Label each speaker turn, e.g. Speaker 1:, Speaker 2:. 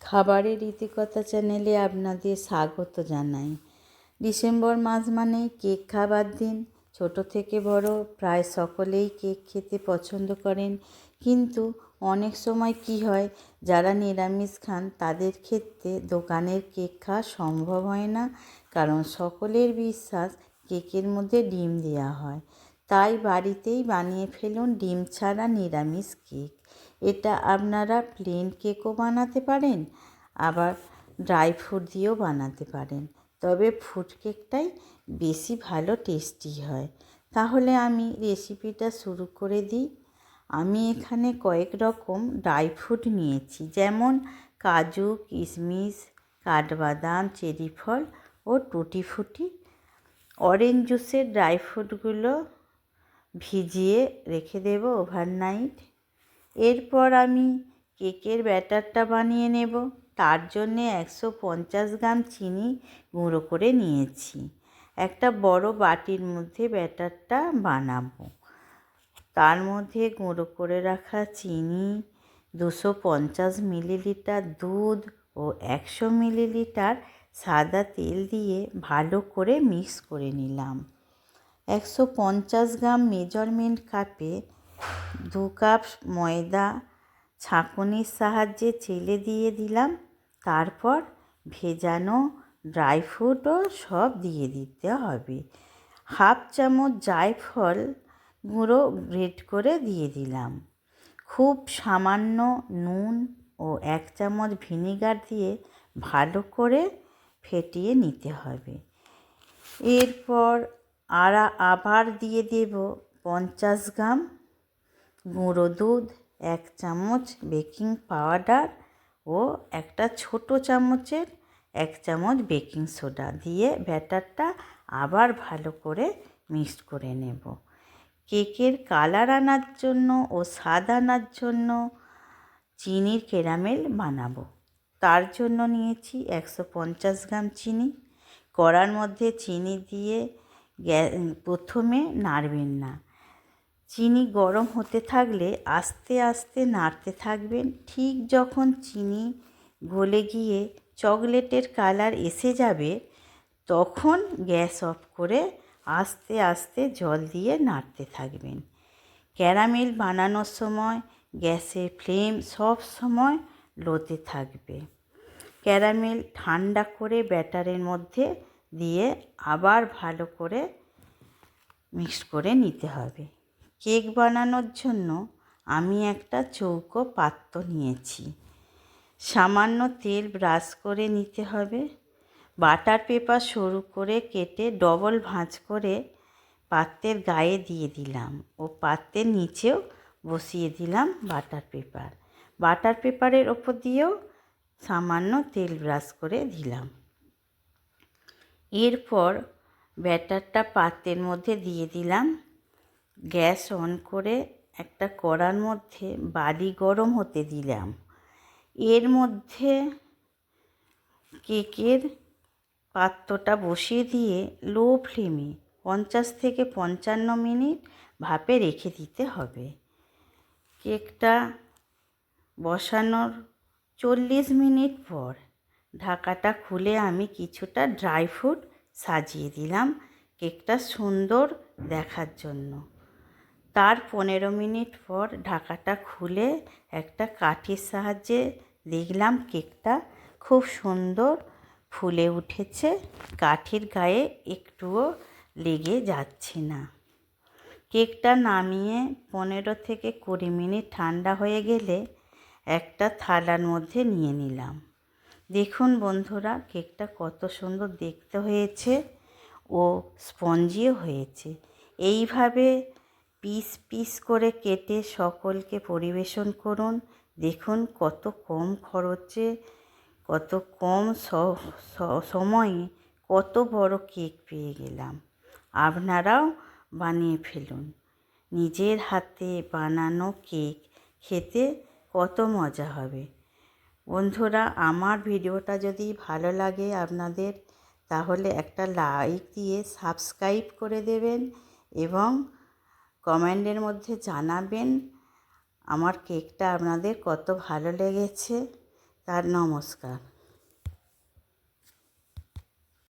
Speaker 1: খাবারের রীতিকথা চ্যানেলে আপনাদের স্বাগত জানাই। ডিসেম্বর মাস মানেই কেক খাবার দিন। ছোট থেকে বড় প্রায় সকলেই কেক খেতে পছন্দ করেন। কিন্তু অনেক সময় কি হয়, যারা নিরামিষ খান তাদের ক্ষেত্রে দোকানের কেক খাওয়া সম্ভব হয় না। কারণ সকলের বিশ্বাস কেকের মধ্যে ডিম দেওয়া হয়। তাই বাড়িতেই বানিয়ে ফেলুন ডিম ছাড়া নিরামিষ কেক। এটা আপনারা প্লেন কেকও বানাতে পারেন, আবার ড্রাই ফ্রুট দিয়েও বানাতে পারেন। তবে ফ্রুট কেকটাই বেশি ভালো টেস্টি হয়। তাহলে আমি রেসিপিটা শুরু করে দিই। আমি এখানে কয়েক রকম ড্রাই ফ্রুট নিয়েছি, যেমন কাজু, কিশমিশ, কাঠবাদাম, চেরি ফল ও টুটি ফুটি। অরেঞ্জ জুসের ড্রাই ফ্রুটগুলো ভিজিয়ে রেখে দেব ওভারনাইট এরপর আমি কেকের ব্যাটারটা বানিয়ে নেব। তার জন্যে একশো পঞ্চাশ গ্রাম চিনি গুঁড়ো করে নিয়েছি। একটা বড় বাটির মধ্যে ব্যাটারটা বানাবো। তার মধ্যে গুঁড়ো করে রাখা চিনি, দুশো পঞ্চাশ মিলিলিটার দুধ ও একশো মিলিলিটার সাদা তেল দিয়ে ভালো করে মিক্স করে নিলাম। একশো পঞ্চাশ গ্রাম মেজারমেন্ট কাপে দু কাপ ময়দা, ছাঁকুনির সাহায্যে চেলে দিয়ে দিলাম। তারপর ভেজানো ড্রাই ফ্রুটও সব দিয়ে দিতে হবে। হাফ চামচ জায়ফল গুঁড়ো গ্রেট করে দিয়ে দিলাম। খুব সামান্য নুন ও এক চামচ ভিনিগার দিয়ে ভালো করে ফেটিয়ে নিতে হবে। এরপর আর আবার দিয়ে দেব পঞ্চাশ গ্রাম গুঁড়ো দুধ, এক চামচ বেকিং পাউডার ও একটা ছোট চামচের এক চামচ বেকিং সোডা দিয়ে ব্যাটারটা আবার ভালো করে মিক্সড করে নেব। কেকের কালার আনার জন্য ও স্বাদ আনার জন্য চিনির ক্যারামেল বানাবো। তার জন্য নিয়েছি একশো পঞ্চাশ গ্রাম চিনি। কড়ার মধ্যে চিনি দিয়ে প্রথমে নাড়বেন না। চিনি গরম হতে থাকলে আস্তে আস্তে নাড়তে থাকবেন। ঠিক যখন চিনি গলে গিয়ে চকলেটের কালার এসে যাবে, তখন গ্যাস অফ করে আস্তে আস্তে জল দিয়ে নাড়তে থাকবেন। ক্যারামেল বানানোর সময় গ্যাসের ফ্লেম সব সময় লোতে থাকবে। ক্যারামেল ঠান্ডা করে ব্যাটারের মধ্যে দিয়ে আবার ভালো করে মিক্স করে নিতে হবে। কেক বানানোর জন্য আমি একটা চৌকো পাত্র নিয়েছি। সামান্য তেল ব্রাশ করে নিতে হবে। বাটার পেপার সরু করে কেটে ডবল ভাঁজ করে পাত্রের গায়ে দিয়ে দিলাম ও পাত্রের নিচেও বসিয়ে দিলাম বাটার পেপার। বাটার পেপারের ওপর দিয়েও সামান্য তেল ব্রাশ করে দিলাম। এরপর ব্যাটারটা পাত্রের মধ্যে দিয়ে দিলাম। গ্যাস অন করে একটা কড়ার মধ্যে বালি গরম হতে দিলাম। এর মধ্যে কেকের পাত্রটা বসিয়ে দিয়ে লো ফ্লেমে পঞ্চাশ থেকে পঞ্চান্ন মিনিট ভাপে রেখে দিতে হবে। কেকটা বসানোর চল্লিশ মিনিট পর ঢাকাটা খুলে আমি কিছুটা ড্রাই ফ্রুট সাজিয়ে দিলাম কেকটা সুন্দর দেখার জন্য। তার পনেরো মিনিট পর ঢাকাটা খুলে একটা কাঠির সাহায্যে দেখলাম কেকটা খুব সুন্দর ফুলে উঠেছে। কাঠির গায়ে একটুও লেগে যাচ্ছে না। কেকটা নামিয়ে পনেরো থেকে কুড়ি মিনিট ঠান্ডা হয়ে গেলে একটা থালার মধ্যে নিয়ে নিলাম। দেখুন বন্ধুরা, কেকটা কত সুন্দর দেখতে হয়েছে ও স্পঞ্জিও হয়েছে। এইভাবে পিস পিস করে কেটে সকলকে পরিবেশন করুন। দেখুন কত কম খরচে, কত কম সময়ে কত বড় কেক পেয়ে গেলাম। আপনারাও বানিয়ে ফেলুন। নিজের হাতে বানানো কেক খেতে কত মজা হবে। বন্ধুরা, আমার ভিডিওটা যদি ভালো লাগে আপনাদের, তাহলে একটা লাইক দিয়ে সাবস্ক্রাইব করে দেবেন এবং কমেন্টের মধ্যে জানাবেন আমার কেকটা আপনাদের কত ভালো লেগেছে। তার নমস্কার।